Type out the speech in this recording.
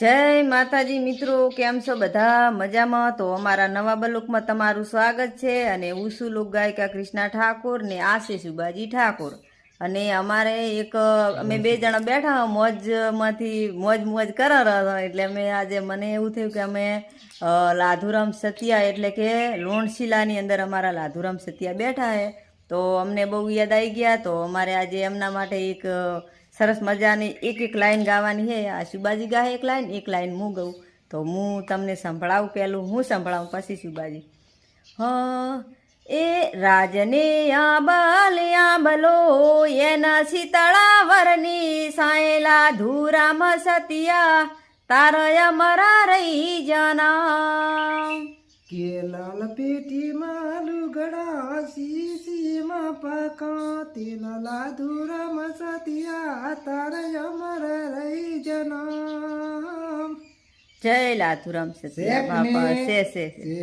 જય માતાજી મિત્રો, કેમ છો બધા? મજામાં? તો અમારા નવા બલુકમાં તમારું સ્વાગત છે અને ઉસુ લોક ગાયિકા કૃષ્ણા ઠાકોર ને આશીષ ઉબાજી ઠાકોર. અને અમારે એક, અમે બે જણા બેઠા મોજમાંથી મોજ મોજ કરાર એટલે અમે આજે મને એવું થયું કે અમે લાધુરામ સતિયા એટલે કે લોણશીલાની અંદર અમારા લાધુરામ સતિયા બેઠા હે. તો અમને બહુ યાદ આવી ગયા. તો અમારે આજે એમના માટે એક સરસ મજાની એક એક લાઈન ગાવાની છે આ શિવાજી ગાય એક લાઈન એક લાઈન હું ગઉં. તો હું તમને સંભળાવું પહેલું, હું સંભળાવું, પછી શિવાજી હ, એ રાજને આંબલ આંબલો, એના શીતળા વરની સાયેલા ધુરામ સતિયા તારયા મરા રહી જાના. કે લાલ પેટીમાં લુગડા સીસીમાં પકા તે લાલા ધુરમ સતિયા જના જય લાધુરામ છે બાપા સે. તે